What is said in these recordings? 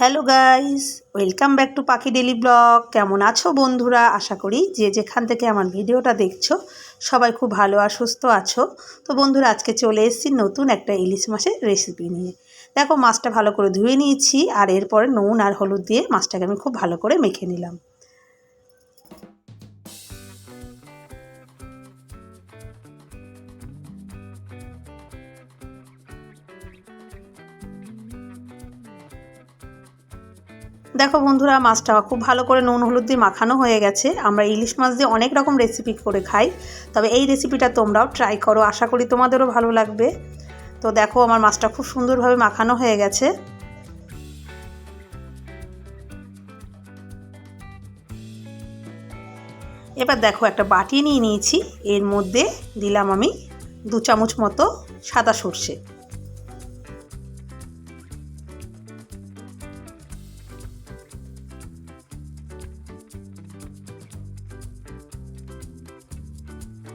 Hello guys welcome back to Pakhi daily blog কেমন আছো বন্ধুরা? আশা করি যে যেখান থেকে আমার ভিডিওটা দেখছ, সবাই খুব ভালো আর সুস্থ আছো। তো বন্ধুরা, আজকে চলে এসেছি নতুন একটা ইলিশ মাছের রেসিপি নিয়ে। দেখো, মাছটা ভালো করে ধুয়ে নিয়েছি, আর এরপরে নুন আর হলুদ দিয়ে মাছটাকে আমি খুব ভালো করে মেখে নিলাম। দেখো বন্ধুরা, মাছটা খুব ভালো করে নুন, হলুদ দিয়ে মাখানো হয়ে গেছে। আমরা ইলিশ মাছ দিয়ে অনেক রকম রেসিপি করে খাই। তবে এই রেসিপিটা তোমরাও ট্রাই করো, আশা করি তোমাদেরও ভালো লাগবে। তো দেখো, আমার মাছটা খুব সুন্দরভাবে মাখানো হয়ে গেছে। এবার দেখো, একটা বাটি নিয়ে নিয়েছি। এর মধ্যে দিলাম আমি দু চামচ মতো সাদা সর্ষে।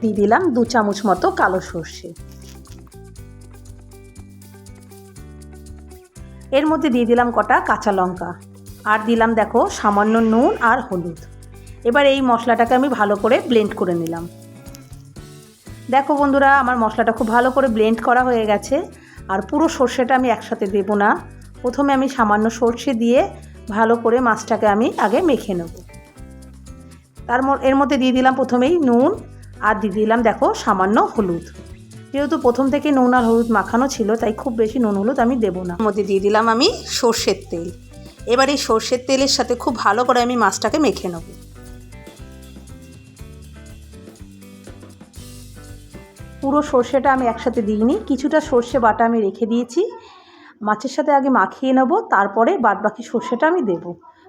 দিয়ে দিলাম দু চামচ মতো কালো সর্ষে। এর মধ্যে দিয়ে দিলাম কটা কাঁচা লঙ্কা। আর দিলাম দেখো সামান্য নুন আর হলুদ। এবার এই মশলাটাকে আমি ভালো করে ব্লেন্ড করে নিলাম। দেখো বন্ধুরা, আমার মশলাটা খুব ভালো করে ব্লেন্ড করা হয়ে গেছে। আর পুরো সর্ষেটা আমি একসাথে দেব না। প্রথমে আমি সামান্য সর্ষে দিয়ে ভালো করে মাছটাকে আমি আগে মেখে নেব। তার এর মধ্যে দিয়ে দিলাম প্রথমেই নুন আর দিয়ে দিলাম দেখো সামান্য হলুদ। যেহেতু প্রথম থেকে নুন আর হলুদ মাখানো ছিল তাই খুব বেশি নুন হলুদ আমি দেবো না। মধ্যে দিয়ে দিলাম আমি সর্ষের তেল। এবার এই সর্ষের তেলের সাথে খুব ভালো করে আমি মাছটাকে মেখে নেব। পুরো সর্ষেটা আমি একসাথে দিইনি কিছুটা সর্ষে বাটা আমি রেখে দিয়েছি। মাছের সাথে আগে মাখিয়ে নেব তারপরে বাদ বাকি সর্ষেটা আমি দেব।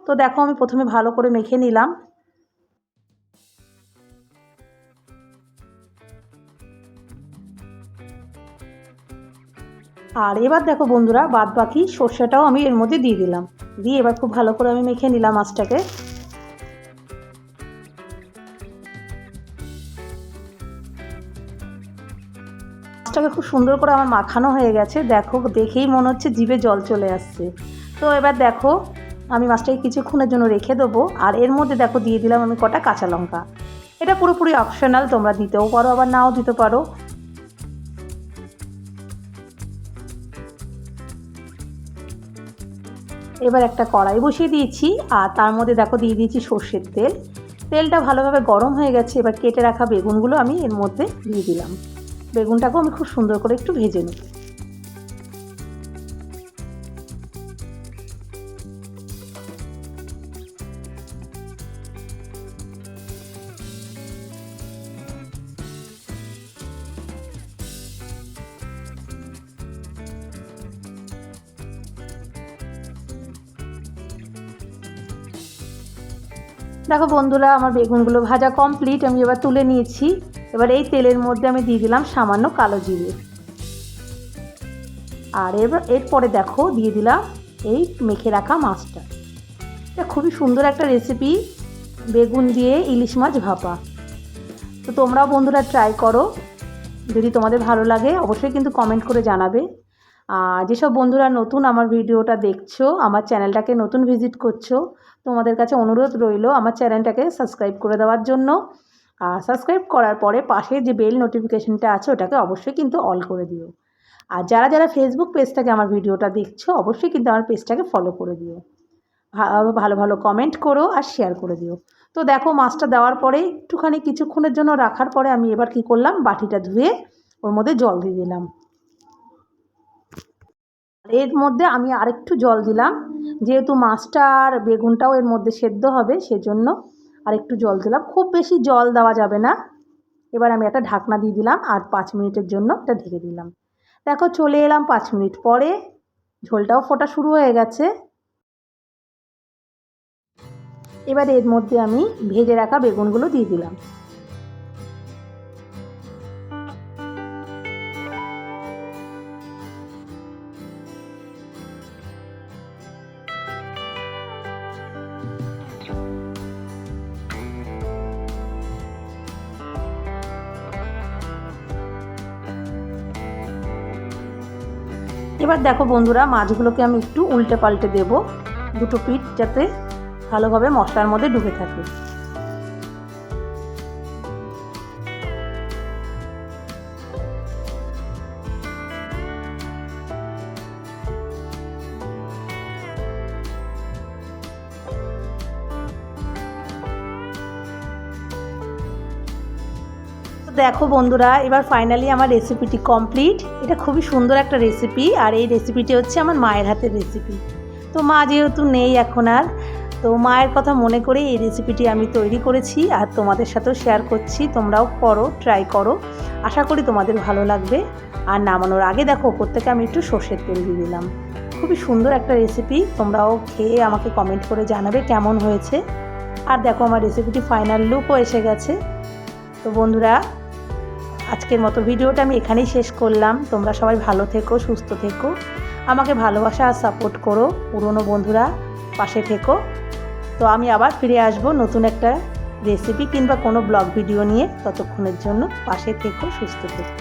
তো দেখো আমি প্রথমে ভালো করে মেখে নিলাম। আর এবার দেখো বন্ধুরা বাদ বাকি সর্ষেটাও আমি এর মধ্যে দিয়ে দিলাম। দিয়ে এবার খুব ভালো করে আমি মেখে নিলাম মাছটাকে। মাছটাকে খুব সুন্দর করে আমার মাখানো হয়ে গেছে। দেখো, দেখেই মনে হচ্ছে জিভে জল চলে আসছে। তো এবার দেখো, আমি মাছটাকে কিছুক্ষণের জন্য রেখে দেবো। আর এর মধ্যে দেখো, দিয়ে দিলাম আমি কটা কাঁচা লঙ্কা। এটা পুরোপুরি অপশনাল তোমরা দিতেও পারো, আবার নাও দিতে পারো। এবার একটা কড়াই বসিয়ে দিয়েছি, আর তার মধ্যে দেখো দিয়ে দিয়েছি সর্ষের তেল। তেলটা ভালোভাবে গরম হয়ে গেছে, এবার কেটে রাখা বেগুনগুলো আমি এর মধ্যে দিয়ে দিলাম। বেগুনটাকেও আমি খুব সুন্দর করে একটু ভেজে নেব। দেখো বন্ধুরা, আমার বেগুনগুলো ভাজা কমপ্লিট আমি এবার তুলে নিয়েছি। এবার এই তেলের মধ্যে আমি দিয়ে দিলাম সামান্য কালো জিরে। আর এবার এরপরে দেখো, দিয়ে দিলাম এই মেখে রাখা মাছটা। এটা খুবই সুন্দর একটা রেসিপি বেগুন দিয়ে ইলিশ মাছ ভাপা। তো তোমরাও বন্ধুরা ট্রাই করো। যদি তোমাদের ভালো লাগে, অবশ্যই কিন্তু কমেন্ট করে জানাবে। যেসব বন্ধুরা নতুন আমার ভিডিওটা দেখছ, আমার চ্যানেলটাকে নতুন ভিজিট করছ, তোমাদের কাছে অনুরোধ রইল আমার চ্যানেলটাকে সাবস্ক্রাইব করে দেওয়ার জন্য। আর সাবস্ক্রাইব করার পরে পাশে যে বেল নোটিফিকেশনটা আছে, ওটাকে অবশ্যই কিন্তু অল করে দিও। আর যারা যারা ফেসবুক পেজ থেকে আমার ভিডিওটা দেখছ, অবশ্যই কিন্তু আমার পেজটাকে ফলো করে দিও। ভালো ভালো কমেন্ট করো আর শেয়ার করে দিও। তো দেখো মাছটা দেওয়ার পরে একটুখানি কিছুক্ষণের জন্য রাখার পরে আমি এবার কি করলাম, বাটিটা ধুয়ে ওর মধ্যে জল দিয়ে দিলাম। এর মধ্যে আমি আরেকটু জল দিলাম। যেহেতু মাছটা আর বেগুনটাও এর মধ্যে সেদ্ধ হবে, সেজন্য আর একটু জল দিলাম। খুব বেশি জল দেওয়া যাবে না। এবার আমি একটা ঢাকনা দিয়ে দিলাম আর পাঁচ মিনিটের জন্য এটা ঢেকে দিলাম। দেখো, চলে এলাম পাঁচ মিনিট পরে। ঝোলটাও ফোটা শুরু হয়ে গেছে। এবার এর মধ্যে আমি ভেজে রাখা বেগুনগুলো দিয়ে দিলাম। এবার দেখো বন্ধুরা, মাছগুলোকে আমি একটু উল্টে পাল্টে দেবো দুটো পিঠ যাতে ভালোভাবে মশলার মধ্যে ডুবে থাকে। দেখো বন্ধুরা, এবার ফাইনালি আমার রেসিপিটি কমপ্লিট এটা খুবই সুন্দর একটা রেসিপি আর এই রেসিপিটি হচ্ছে আমার মায়ের হাতের রেসিপি তো মা যেহেতু নেই এখন আর, তো মায়ের কথা মনে করে এই রেসিপিটি আমি তৈরি করেছি, আর তোমাদের সাথেও শেয়ার করছি। তোমরাও করো ট্রাই করো। আশা করি তোমাদের ভালো লাগবে। আর নামানোর আগে দেখো, ওপর থেকে আমি একটু সর্ষের তেল দিয়ে দিলাম। খুবই সুন্দর একটা রেসিপি তোমরাও খেয়ে আমাকে কমেন্ট করে জানাবে কেমন হয়েছে। আর দেখো, আমার রেসিপিটি ফাইনাল লুকও এসে গেছে। তো বন্ধুরা আজকের মতো ভিডিওটা আমি এখানেই শেষ করলাম। তোমরা সবাই ভালো থেকো, সুস্থ থেকো। আমাকে ভালোবাসা আর সাপোর্ট করো, পুরনো বন্ধুরা পাশে থেকো। তো আমি আবার ফিরে আসব নতুন একটা রেসিপি কিংবা কোনো ব্লগ ভিডিও নিয়ে ততক্ষণের জন্য পাশে থেকো, সুস্থ থেকো।